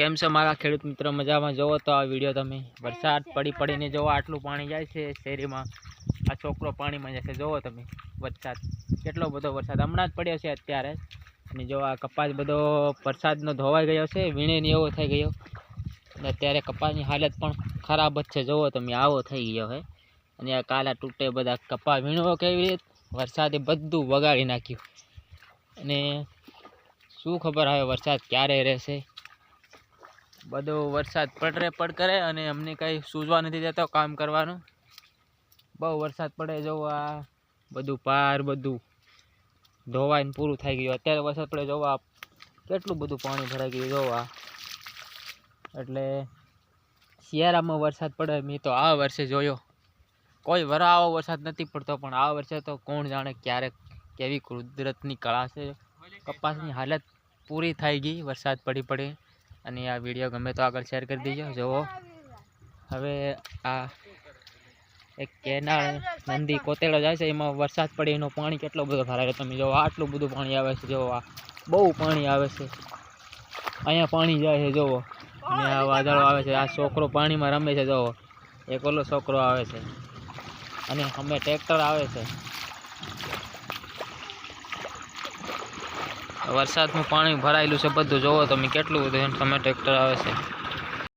કેમ છો મારા ખેડૂત મિત્રો? મજામાં? જોવો તો આ વીડિયો તમે. વરસાદ પડી પડીને જોવો આટલું પાણી જાય છે શેરીમાં. આ છોકરો પાણીમાં જશે જોવો તમે, વરસાદ. કેટલો બધો વરસાદ. હમણાં જ પડ્યો છે અત્યારે. અને જો આ કપાસ બધો વરસાદનો ધોવાઈ ગયો છે. વીણીને એવો થઈ ગયો. અને અત્યારે કપાસની હાલત પણ ખરાબ જ છે. જોવો તમે, આવો થઈ ગયો છે અને આ કાલા તૂટે બધા કપા વીણવો કેવી રીતે? વરસાદે બધું વગાડી નાખ્યું. અને શું ખબર હવે વરસાદ ક્યારે રહેશે? બધો વરસાદ પડરે પડ કરે અને અમને કંઈ સૂઝવા નથી દેતો કામ કરવાનું. બહુ વરસાદ પડે જવું આ બધું પાર બધું ધોવાઈને પૂરું થઈ ગયું. અત્યારે વરસાદ પડે જવું આ કેટલું બધું પાણી ભરાઈ ગયું જોવા એટલે શિયાળામાં વરસાદ પડે, મેં તો આ વર્ષે જોયો. કોઈ વરા આવો વરસાદ નથી પડતો, પણ આ વર્ષે તો કોણ જાણે ક્યારેક કેવી કુદરતની કળા છે. કપાસની હાલત પૂરી થઈ ગઈ વરસાદ પડી પડી. અને આ વીડિયો ગમે તો આગળ શેર કરી દેજો, જુઓ. હવે આ એક કેનાળ નંદી કોતેડો જાય છે, એમાં વરસાદ પડે, એનું પાણી કેટલો બધો ભરાય તમે જુઓ, આટલું બધું પાણી આવે છે, જુઓ, આ બહુ પાણી આવે છે. અહીંયા પાણી જાય છે, જુઓ. અને આ વાદળો આવે છે, આ છોકરો પાણીમાં રમે છે, જુઓ. એક ઓલો છોકરો આવે છે. અને અમે ટ્રેક્ટર આવે છે. વરસાદનું પાણી ભરાયેલું છે બધું જોવો તમે કેટલું બધું તમે ટ્રેક્ટર આવે છે.